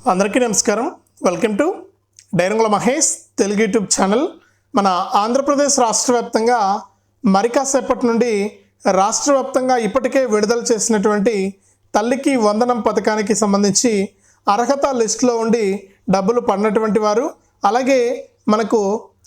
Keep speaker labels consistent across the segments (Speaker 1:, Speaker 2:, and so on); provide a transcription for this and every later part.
Speaker 1: అందరికీ నమస్కారం. Welcome to Dairangula Mahesh Telugu YouTube channel. మన ఆంధ్రప్రదేశ్ రాష్ట్ర వ్యాప్తంగా నుండి రాష్ట్ర వ్యాప్తంగా ఇప్పటికే విడుదల చేసినటువంటి తల్లికి వందనం పథకానికి సంబంధించి అర్హత లిస్టులో ఉండి డబ్బులు పడినటువంటి వారు అలాగే మనకు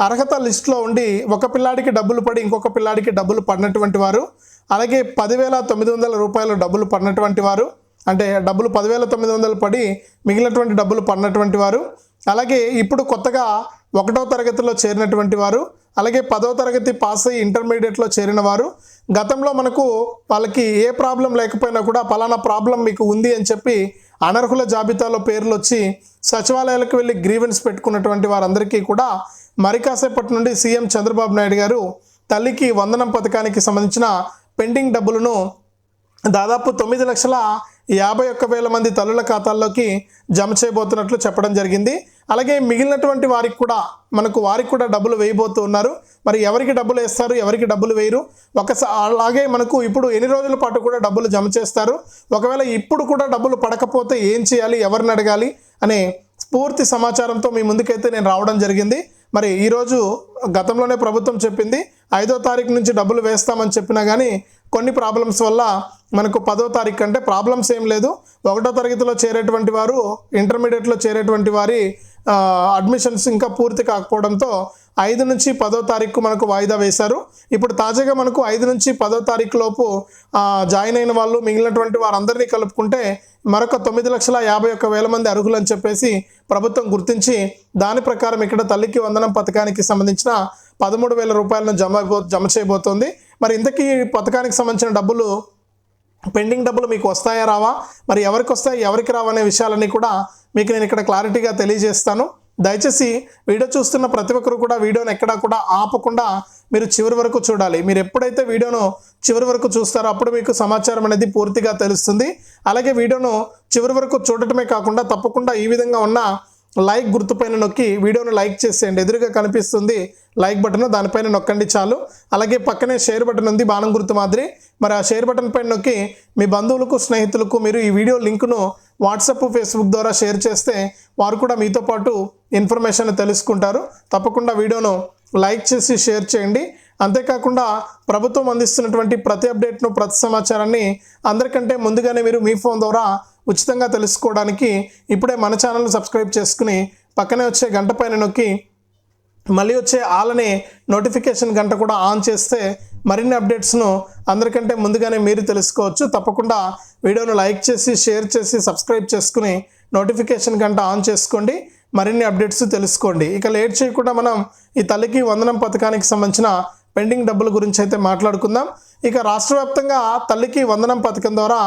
Speaker 1: అర్హత లిస్టులో ఉండి ఒక పిల్లాడికి డబ్బులు పడి ఇంకొక పిల్లాడికి డబ్బులు పడినటువంటి వారు అలాగే పదివేల తొమ్మిది వందల రూపాయలు డబ్బులు పడినటువంటి వారు అంటే డబ్బులు పదివేల తొమ్మిది వందలు పడి మిగిలినటువంటి డబ్బులు పడినటువంటి వారు అలాగే ఇప్పుడు కొత్తగా ఒకటో తరగతిలో చేరినటువంటి వారు అలాగే పదో తరగతి పాస్ అయ్యి ఇంటర్మీడియట్లో చేరిన వారు గతంలో మనకు వాళ్ళకి ఏ ప్రాబ్లం లేకపోయినా కూడా పలానా ప్రాబ్లం మీకు ఉంది అని చెప్పి అనర్హుల జాబితాలో పేర్లు వచ్చి సచివాలయాలకు వెళ్ళి గ్రీవెన్స్ పెట్టుకున్నటువంటి వారందరికీ కూడా మరి కాసేపటి నుండి సీఎం చంద్రబాబు నాయుడు గారు తల్లికి వందనం పథకానికి సంబంధించిన పెండింగ్ డబ్బులను దాదాపు తొమ్మిది లక్షల యాభై ఒక్క వేల మంది తల్లుల ఖాతాల్లోకి జమ చేయబోతున్నట్లు చెప్పడం జరిగింది. అలాగే మిగిలినటువంటి వారికి కూడా మనకు వారికి కూడా డబ్బులు వేయబోతూ ఉన్నారు. మరి ఎవరికి డబ్బులు వేస్తారు? ఎవరికి డబ్బులు వేయరు? ఒకసారి అలాగే మనకు ఇప్పుడు ఎన్ని రోజుల పాటు కూడా డబ్బులు జమ చేస్తారు? ఒకవేళ ఇప్పుడు కూడా డబ్బులు పడకపోతే ఏం చేయాలి? ఎవరిని అడగాలి? అనే పూర్తి సమాచారంతో మీ ముందుకైతే నేను రావడం జరిగింది. మరి ఈరోజు గతంలోనే ప్రభుత్వం చెప్పింది ఐదో తారీఖు నుంచి డబ్బులు వేస్తామని చెప్పినా కానీ కొన్ని ప్రాబ్లమ్స్ వల్ల మనకు పదో తారీఖు కంటే ప్రాబ్లమ్స్ ఏం లేదు. ఒకటో తరగతిలో చేరేటువంటి వారు ఇంటర్మీడియట్లో చేరేటువంటి వారి అడ్మిషన్స్ ఇంకా పూర్తి కాకపోవడంతో ఐదు నుంచి పదో తారీఖు మనకు వాయిదా వేశారు. ఇప్పుడు తాజాగా మనకు ఐదు నుంచి పదో తారీఖు లోపు జాయిన్ అయిన వాళ్ళు మిగిలినటువంటి వారందరినీ కలుపుకుంటే మరొక తొమ్మిది లక్షల యాభై ఒక్క వేల మంది అర్హులు అని చెప్పేసి ప్రభుత్వం గుర్తించి దాని ప్రకారం ఇక్కడ తల్లికి వందనం పథకానికి సంబంధించిన పదమూడు వేల రూపాయలను జమ జమ చేయబోతోంది. మరి ఇంతకీ పథకానికి సంబంధించిన డబ్బులు పెండింగ్ డబ్బులు మీకు వస్తాయా రావా? మరి ఎవరికి వస్తాయి ఎవరికి రావా అనే విషయాలన్నీ కూడా మీకు నేను ఇక్కడ క్లారిటీగా తెలియజేస్తాను. దయచేసి వీడియో చూస్తున్న ప్రతి ఒక్కరు కూడా వీడియోని ఎక్కడా కూడా ఆపకుండా మీరు చివరి వరకు చూడాలి. మీరు ఎప్పుడైతే వీడియోను చివరి వరకు చూస్తారో అప్పుడు మీకు సమాచారం అనేది పూర్తిగా తెలుస్తుంది. అలాగే వీడియోను చివరి వరకు చూడటమే కాకుండా తప్పకుండా ఈ విధంగా ఉన్న లైక్ గుర్తుపైన నొక్కి వీడియోను లైక్ చేసేయండి. ఎదురుగా కనిపిస్తుంది లైక్ బటన్ దానిపైన నొక్కండి చాలు. అలాగే పక్కనే షేర్ బటన్ ఉంది బాణం గుర్తు మాదిరి. మరి ఆ షేర్ బటన్ పైన నొక్కి మీ బంధువులకు స్నేహితులకు మీరు ఈ వీడియో లింకును వాట్సాప్ ఫేస్బుక్ ద్వారా షేర్ చేస్తే వారు కూడా మీతో పాటు ఇన్ఫర్మేషన్ తెలుసుకుంటారు. తప్పకుండా వీడియోను లైక్ చేసి షేర్ చేయండి. అంతేకాకుండా ప్రభుత్వం అందిస్తున్నటువంటి ప్రతి అప్డేట్ను ప్రతి సమాచారాన్ని అందరికంటే ముందుగానే మీరు మీ ఫోన్ ద్వారా ఉచితంగా తెలుసుకోవడానికి ఇప్పుడే మన ఛానల్ని సబ్స్క్రైబ్ చేసుకుని పక్కనే వచ్చే గంట పైన నొక్కి మళ్ళీ వచ్చే ఆలనే నోటిఫికేషన్ గంట కూడా ఆన్ చేస్తే మరిన్ని అప్డేట్స్ను అందరికంటే ముందుగానే మీరు తెలుసుకోవచ్చు. తప్పకుండా వీడియోను లైక్ చేసి షేర్ చేసి సబ్స్క్రైబ్ చేసుకుని నోటిఫికేషన్ గంట ఆన్ చేసుకోండి. మరిన్ని అప్డేట్స్ తెలుసుకోండి. ఇక లేట్ చేయకుండా మనం ఈ తల్లికి వందనం పథకానికి సంబంధించిన పెండింగ్ డబ్బుల గురించి అయితే మాట్లాడుకుందాం. ఇక రాష్ట్ర వ్యాప్తంగా తల్లికి వందనం పథకం ద్వారా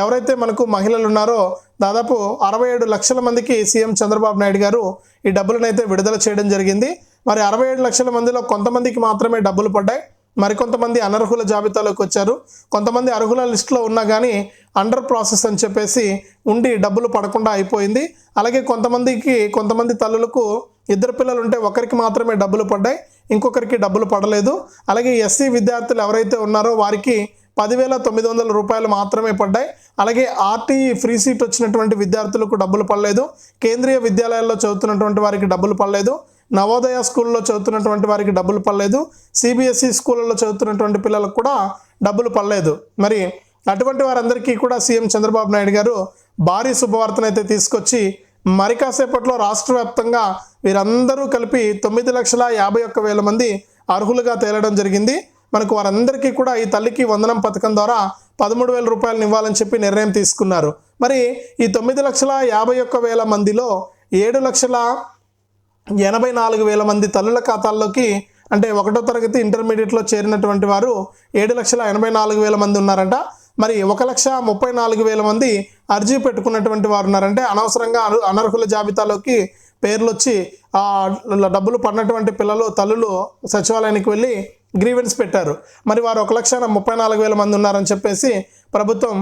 Speaker 1: ఎవరైతే మనకు మహిళలు ఉన్నారో దాదాపు అరవై ఏడు లక్షల మందికి సీఎం చంద్రబాబు నాయుడు గారు ఈ డబ్బులను అయితే విడుదల చేయడం జరిగింది. మరి అరవై ఏడు లక్షల మందిలో కొంతమందికి మాత్రమే డబ్బులు పడ్డాయి. మరికొంతమంది అనర్హుల జాబితాలోకి వచ్చారు. కొంతమంది అర్హుల లిస్టులో ఉన్నా కానీ అండర్ ప్రాసెస్ అని చెప్పేసి ఉండి డబ్బులు పడకుండా అయిపోయింది. అలాగే కొంతమందికి కొంతమంది తల్లులకు ఇద్దరు పిల్లలు ఉంటే ఒకరికి మాత్రమే డబ్బులు పడ్డాయి. ఇంకొకరికి డబ్బులు పడలేదు. అలాగే ఎస్సీ విద్యార్థులు ఎవరైతే ఉన్నారో వారికి పదివేల తొమ్మిది వందల రూపాయలు మాత్రమే పడ్డాయి. అలాగే ఆర్టీఈ ఫ్రీ సీట్ వచ్చినటువంటి విద్యార్థులకు డబ్బులు పడలేదు. కేంద్రీయ విద్యాలయాల్లో చదువుతున్నటువంటి వారికి డబ్బులు పడలేదు. నవోదయ స్కూల్లో చదువుతున్నటువంటి వారికి డబ్బులు పడలేదు. సిబిఎస్ఈ స్కూళ్ళలో చదువుతున్నటువంటి పిల్లలకు కూడా డబ్బులు పడలేదు. మరి అటువంటి వారందరికీ కూడా సీఎం చంద్రబాబు నాయుడు గారు భారీ శుభవార్తనైతే తీసుకొచ్చి మరి కాసేపట్లో రాష్ట్ర వ్యాప్తంగా వీరందరూ కలిపి తొమ్మిది లక్షల యాభై ఒక్క వేల మంది అర్హులుగా తేలడం జరిగింది. మనకు వారందరికీ కూడా ఈ తల్లికి వందనం పథకం ద్వారా పదమూడు వేల రూపాయలను ఇవ్వాలని చెప్పి నిర్ణయం తీసుకున్నారు. మరి ఈ తొమ్మిది లక్షల యాభై ఒక్క వేల మందిలో ఏడు లక్షల ఎనభై నాలుగు వేల మంది తల్లుల ఖాతాల్లోకి అంటే ఒకటో తరగతి ఇంటర్మీడియట్లో చేరినటువంటి వారు ఏడు లక్షల ఎనభై నాలుగు వేల మంది ఉన్నారంట. మరి ఒక లక్ష ముప్పై నాలుగు వేల మంది అర్జీ పెట్టుకున్నటువంటి వారు ఉన్నారంటే అనవసరంగా అనర్హుల జాబితాలోకి పేర్లు వచ్చి ఆ డబ్బులు పడినటువంటి పిల్లలు తల్లులు సచివాలయానికి వెళ్ళి గ్రీవెన్స్ పెట్టారు. మరి వారు ఒక లక్ష ముప్పై నాలుగు వేల మంది ఉన్నారని చెప్పేసి ప్రభుత్వం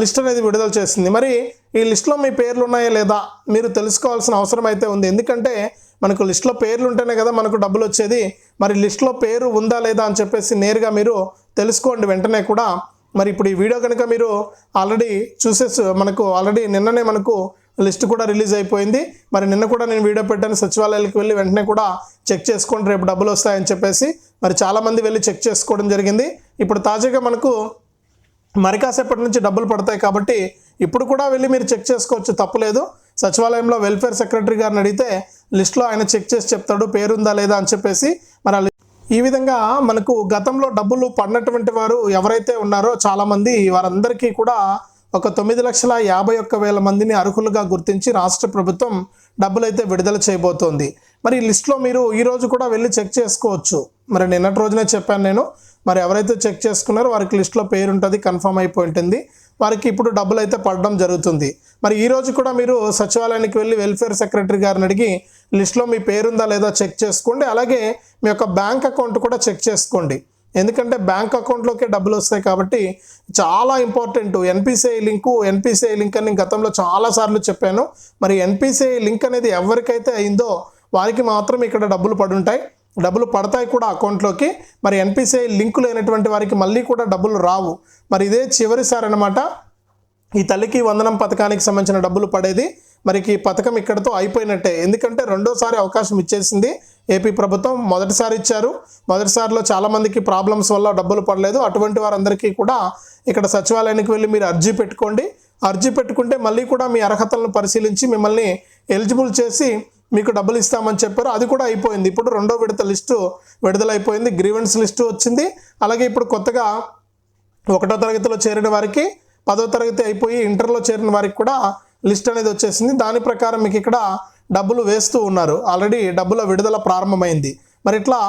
Speaker 1: లిస్ట్ అనేది విడుదల చేసింది. మరి ఈ లిస్టులో మీ పేర్లు ఉన్నాయా లేదా? మీరు తెలుసుకోవాల్సిన అవసరం అయితే ఉంది. ఎందుకంటే మనకు లిస్ట్లో పేర్లు ఉంటేనే కదా మనకు డబ్బులు వచ్చేది. మరి లిస్ట్లో పేరు ఉందా లేదా అని చెప్పేసి నేరుగా మీరు తెలుసుకోండి వెంటనే కూడా. మరి ఇప్పుడు ఈ వీడియో కనుక మీరు ఆల్రెడీ చూసేసి మనకు ఆల్రెడీ నిన్ననే మనకు లిస్ట్ కూడా రిలీజ్ అయిపోయింది. మరి నిన్న కూడా నేను వీడియో పెట్టాను. సచివాలయాలకు వెళ్ళి వెంటనే కూడా చెక్ చేసుకోండి. రేపు డబ్బులు వస్తాయని చెప్పేసి మరి చాలామంది వెళ్ళి చెక్ చేసుకోవడం జరిగింది. ఇప్పుడు తాజాగా మనకు మరి కాసేపటి నుంచి డబ్బులు పడతాయి కాబట్టి ఇప్పుడు కూడా వెళ్ళి మీరు చెక్ చేసుకోవచ్చు. తప్పులేదు సచివాలయంలో వెల్ఫేర్ సెక్రటరీ గారిని అడిగితే లిస్ట్లో ఆయన చెక్ చేసి చెప్తాడు. పేరుందా లేదా అని చెప్పేసి మరి ఈ విధంగా మనకు గతంలో డబ్బులు పడినటువంటి వారు ఎవరైతే ఉన్నారో చాలామంది వారందరికీ కూడా ఒక తొమ్మిది లక్షల యాభై ఒక్క వేల మందిని అర్హులుగా గుర్తించి రాష్ట్ర ప్రభుత్వం డబ్బులైతే విడుదల చేయబోతోంది. మరి ఈ లిస్ట్లో మీరు ఈరోజు కూడా వెళ్ళి చెక్ చేసుకోవచ్చు. మరి నిన్నటి రోజునే చెప్పాను నేను. మరి ఎవరైతే చెక్ చేసుకున్నారో వారికి లిస్ట్లో పేరు ఉంటుంది కన్ఫర్మ్ అయిపోయి ఉంటుంది. వారికి ఇప్పుడు డబ్బులు అయితే పడడం జరుగుతుంది. మరి ఈరోజు కూడా మీరు సచివాలయానికి వెళ్ళి వెల్ఫేర్ సెక్రటరీ గారిని అడిగి లిస్ట్లో మీ పేరుందా లేదా చెక్ చేసుకోండి. అలాగే మీ యొక్క బ్యాంక్ అకౌంట్ కూడా చెక్ చేసుకోండి. ఎందుకంటే బ్యాంక్ అకౌంట్లోకే డబ్బులు వస్తాయి కాబట్టి చాలా important. NPCI link NPCI link అని గతంలో చాలాసార్లు చెప్పాను. మరి ఎన్పిసిఐ లింక్ అనేది ఎవరికైతే అయిందో వారికి మాత్రం ఇక్కడ డబ్బులు పడుంటాయి. డబ్బులు పడతాయి కూడా అకౌంట్లోకి. మరి ఎన్పిసిఐ లింకు లేనటువంటి వారికి మళ్ళీ కూడా డబ్బులు రావు. మరి ఇదే చివరిసారి అనమాట ఈ తల్లికి వందనం పథకానికి సంబంధించిన డబ్బులు పడేది. మరికి పథకం ఇక్కడతో అయిపోయినట్టే. ఎందుకంటే రెండోసారి అవకాశం ఇచ్చేసింది ఏపీ ప్రభుత్వం. మొదటిసారి ఇచ్చారు. మొదటిసారిలో చాలామందికి ప్రాబ్లమ్స్ వల్ల డబ్బులు పడలేదు. అటువంటి వారందరికీ కూడా ఇక్కడ సచివాలయానికి వెళ్ళి మీరు అర్జీ పెట్టుకోండి. అర్జీ పెట్టుకుంటే మళ్ళీ కూడా మీ అర్హతలను పరిశీలించి మిమ్మల్ని ఎలిజిబుల్ చేసి మీకు డబ్బులు ఇస్తామని చెప్పారు. అది కూడా అయిపోయింది. ఇప్పుడు రెండో విడత లిస్టు విడుదలైపోయింది. గ్రీవెన్స్ లిస్టు వచ్చింది. అలాగే ఇప్పుడు కొత్తగా ఒకటో తరగతిలో చేరిన వారికి పదో తరగతి అయిపోయి ఇంటర్లో చేరిన వారికి కూడా లిస్ట్ అనేది వచ్చేసింది. దాని ప్రకారం మీకు ఇక్కడ డబ్బులు వేస్తూ ఉన్నారు. ఆల్రెడీ డబ్బుల విడుదల ప్రారంభమైంది. మరి ఇట్లా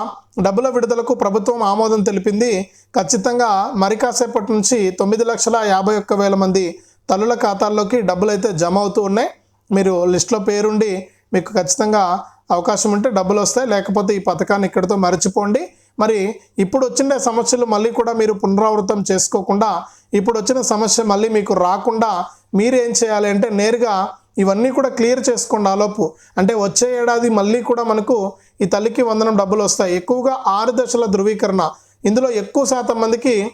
Speaker 1: డబ్బుల విడుదలకు ప్రభుత్వం ఆమోదం తెలిపింది. ఖచ్చితంగా మరి కాసేపటి నుంచి తొమ్మిది లక్షల యాభై ఒక్క వేల మంది తల్లుల ఖాతాల్లోకి డబ్బులు అయితే జమ అవుతూ ఉన్నాయి. మీరు లిస్ట్లో పేరుండి మీకు ఖచ్చితంగా అవకాశం ఉంటే డబ్బులు వస్తాయి. లేకపోతే ఈ పథకాన్ని ఇక్కడితో మర్చిపోండి. మరి ఇప్పుడు వచ్చిన సమస్యలు మళ్ళీ కూడా మీరు పునరావృతం చేసుకోకుండా ఇప్పుడు వచ్చిన సమస్య మళ్ళీ మీకు రాకుండా మీరు ఏం చేయాలి అంటే నేరుగా ఇవన్నీ కూడా క్లియర్ చేసుకోండి ఆలోపు అంటే వచ్చే ఏడాది మళ్ళీ కూడా మనకు ఈ తల్లికి వందనం డబ్బులు వస్తాయి. ఎక్కువగా ఆరు దశల ధృవీకరణ. ఇందులో ఎక్కువ శాతం మందికి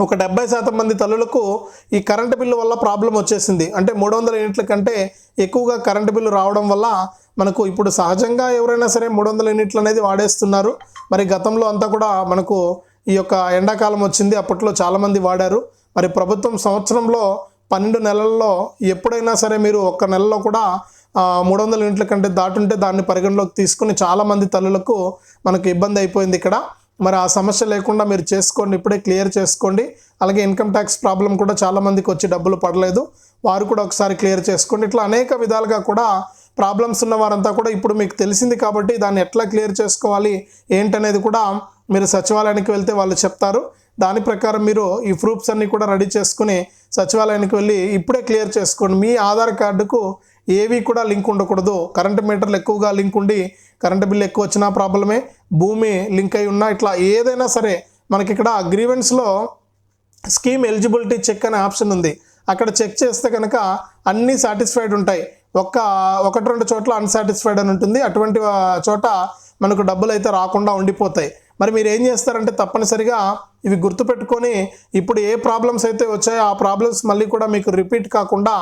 Speaker 1: ఒక డెబ్బై శాతం మంది తల్లులకు ఈ కరెంటు బిల్లు వల్ల ప్రాబ్లం వచ్చేసింది. అంటే మూడు వందల యూనిట్ల కంటే ఎక్కువగా కరెంటు బిల్లు రావడం వల్ల మనకు ఇప్పుడు సహజంగా ఎవరైనా సరే మూడు వందల యూనిట్లు అనేది వాడేస్తున్నారు. మరి గతంలో అంతా కూడా మనకు ఈ యొక్క ఎండాకాలం వచ్చింది. అప్పట్లో చాలామంది వాడారు. మరి ప్రభుత్వం సంవత్సరంలో పన్నెండు నెలల్లో ఎప్పుడైనా సరే మీరు ఒక్క నెలలో కూడా మూడు వందల యూనిట్ల కంటే దాటుంటే దాన్ని పరిగణలోకి తీసుకుని చాలామంది తల్లులకు మనకు ఇబ్బంది అయిపోయింది ఇక్కడ. మరి ఆ సమస్య లేకుండా మీరు చేసుకోండి ఇప్పుడే క్లియర్ చేసుకోండి. అలాగే ఇన్కమ్ ట్యాక్స్ ప్రాబ్లం కూడా చాలామందికి వచ్చి డబ్బులు పడలేదు. వారు కూడా ఒకసారి క్లియర్ చేసుకోండి. ఇట్లా అనేక విధాలుగా కూడా ప్రాబ్లమ్స్ ఉన్న వారంతా కూడా ఇప్పుడు మీకు తెలిసింది కాబట్టి దాన్ని ఎట్లా క్లియర్ చేసుకోవాలి ఏంటనేది కూడా మీరు సచివాలయానికి వెళ్తే వాళ్ళు చెప్తారు. దాని ప్రకారం మీరు ఈ ప్రూఫ్స్ అన్నీ కూడా రెడీ చేసుకుని సచివాలయానికి వెళ్ళి ఇప్పుడే క్లియర్ చేసుకోండి. మీ ఆధార్ కార్డుకు ఏవి కూడా లింక్ ఉండకూడదు. కరెంట్ మీటర్లు ఎక్కువగా లింక్ ఉండి కరెంట్ బిల్ ఎక్కువ వచ్చినా ప్రాబ్లమే. భూమి లింక్ అయి ఉన్నా ఇట్లా ఏదైనా సరే మనకి ఇక్కడ గ్రీవెన్స్లో స్కీమ్ ఎలిజిబిలిటీ చెక్ అనే ఆప్షన్ ఉంది. అక్కడ చెక్ చేస్తే కనుక అన్నీ సాటిస్ఫైడ్ ఉంటాయి. ఒక్క ఒకటి రెండు చోట్ల అన్సాటిస్ఫైడ్ అని ఉంటుంది. అటువంటి చోట మనకు డబ్బులు అయితే రాకుండా ఉండిపోతాయి. మరి మీరు ఏం చేస్తారంటే తప్పనిసరిగా ఇవి గుర్తుపెట్టుకొని ఇప్పుడు ఏ ప్రాబ్లమ్స్ అయితే వచ్చాయో ఆ ప్రాబ్లమ్స్ మళ్ళీ కూడా మీకు రిపీట్ కాకుండా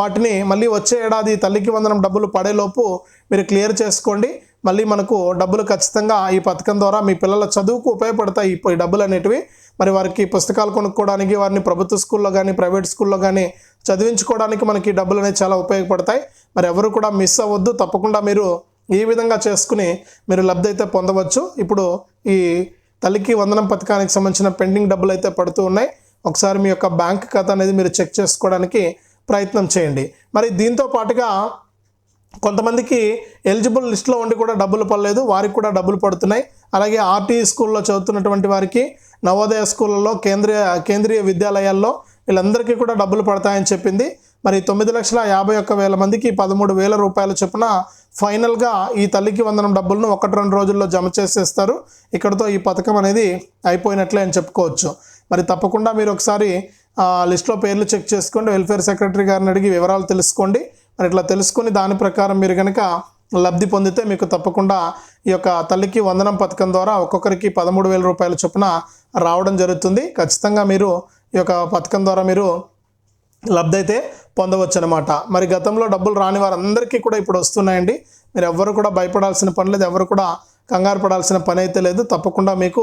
Speaker 1: వాటిని మళ్ళీ వచ్చే ఏడాది తల్లికి వందనం డబ్బులు పడేలోపు మీరు క్లియర్ చేసుకోండి. మళ్ళీ మనకు డబ్బులు ఖచ్చితంగా ఈ పథకం ద్వారా మీ పిల్లల చదువుకు ఉపయోగపడతాయి ఈ డబ్బులు అనేటివి. మరి వారికి పుస్తకాలు కొనుక్కోవడానికి వారిని ప్రభుత్వ స్కూల్లో కానీ ప్రైవేట్ స్కూల్లో కానీ చదివించుకోవడానికి మనకి ఈ డబ్బులు అనేవి చాలా ఉపయోగపడతాయి. మరి ఎవరు కూడా మిస్ అవ్వద్దు. తప్పకుండా మీరు ఈ విధంగా చేసుకుని మీరు లబ్ధి అయితే పొందవచ్చు. ఇప్పుడు ఈ తల్లికి వందనం పథకానికి సంబంధించిన పెండింగ్ డబ్బులు అయితే పడుతూ ఉన్నాయి. ఒకసారి మీ యొక్క బ్యాంక్ ఖాతా అనేది మీరు చెక్ చేసుకోవడానికి ప్రయత్నం చేయండి. మరి దీంతో పాటుగా కొంతమందికి ఎలిజిబుల్ లిస్ట్లో ఉండి కూడా డబ్బులు పడలేదు. వారికి కూడా డబ్బులు పడుతున్నాయి. అలాగే ఆర్టీఈ స్కూల్లో చదువుతున్నటువంటి వారికి నవోదయ స్కూళ్ళలో కేంద్రీయ కేంద్రీయ విద్యాలయాల్లో వీళ్ళందరికీ కూడా డబ్బులు పడతాయని చెప్పింది. మరి తొమ్మిది లక్షల యాభై ఒక్క వేల మందికి పదమూడు వేల రూపాయల చొప్పున ఫైనల్గా ఈ తల్లికి వందనం డబ్బులను ఒకటి రెండు రోజుల్లో జమ చేసేస్తారు. ఇక్కడతో ఈ పథకం అనేది అయిపోయినట్లే అని చెప్పుకోవచ్చు. మరి తప్పకుండా మీరు ఒకసారి లిస్ట్లో పేర్లు చెక్ చేసుకోండి. వెల్ఫేర్ సెక్రటరీ గారిని అడిగి వివరాలు తెలుసుకోండి. మరి ఇట్లా తెలుసుకుని దాని ప్రకారం మీరు కనుక లబ్ధి పొందితే మీకు తప్పకుండా ఈ యొక్క తల్లికి వందనం పథకం ద్వారా ఒక్కొక్కరికి పదమూడు వేల రూపాయల చొప్పున రావడం జరుగుతుంది. ఖచ్చితంగా మీరు ఈ యొక్క పథకం ద్వారా మీరు లబ్ధి అయితే పొందవచ్చు అనమాట మరి గతంలో డబ్బులు రాని వారందరికీ కూడా ఇప్పుడు వస్తున్నాయండి. మీరు ఎవ్వరు కూడా భయపడాల్సిన పని లేదు ఎవరు కూడా కంగారు పడాల్సిన పని అయితే లేదు. తప్పకుండా మీకు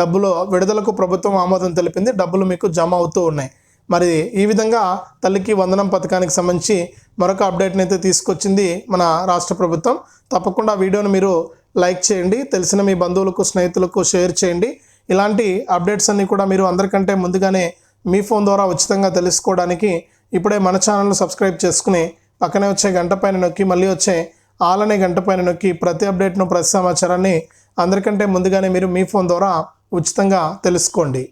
Speaker 1: డబ్బులు విడుదలకు ప్రభుత్వం ఆమోదం తెలిపింది. డబ్బులు మీకు జమ అవుతూ ఉన్నాయి. మరి ఈ విధంగా తల్లికి వందనం పథకానికి సంబంధించి మరొక అప్డేట్ని అయితే తీసుకొచ్చింది మన రాష్ట్ర ప్రభుత్వం. తప్పకుండా వీడియోను మీరు లైక్ చేయండి. తెలిసిన మీ బంధువులకు స్నేహితులకు షేర్ చేయండి. ఇలాంటి అప్డేట్స్ అన్నీ కూడా మీరు అందరికంటే ముందుగానే మీ ఫోన్ ద్వారా ఉచితంగా తెలుసుకోవడానికి ఇప్పుడే మన ఛానల్ను సబ్స్క్రైబ్ చేసుకుని పక్కనే వచ్చే గంట పైన నొక్కి మళ్ళీ వచ్చే ఆల్ అనే గంట పైన నొక్కి ప్రతి అప్డేట్ను ప్రతి సమాచారాన్ని అందరికంటే ముందుగానే మీరు మీ ఫోన్ ద్వారా ఉచితంగా తెలుసుకోండి.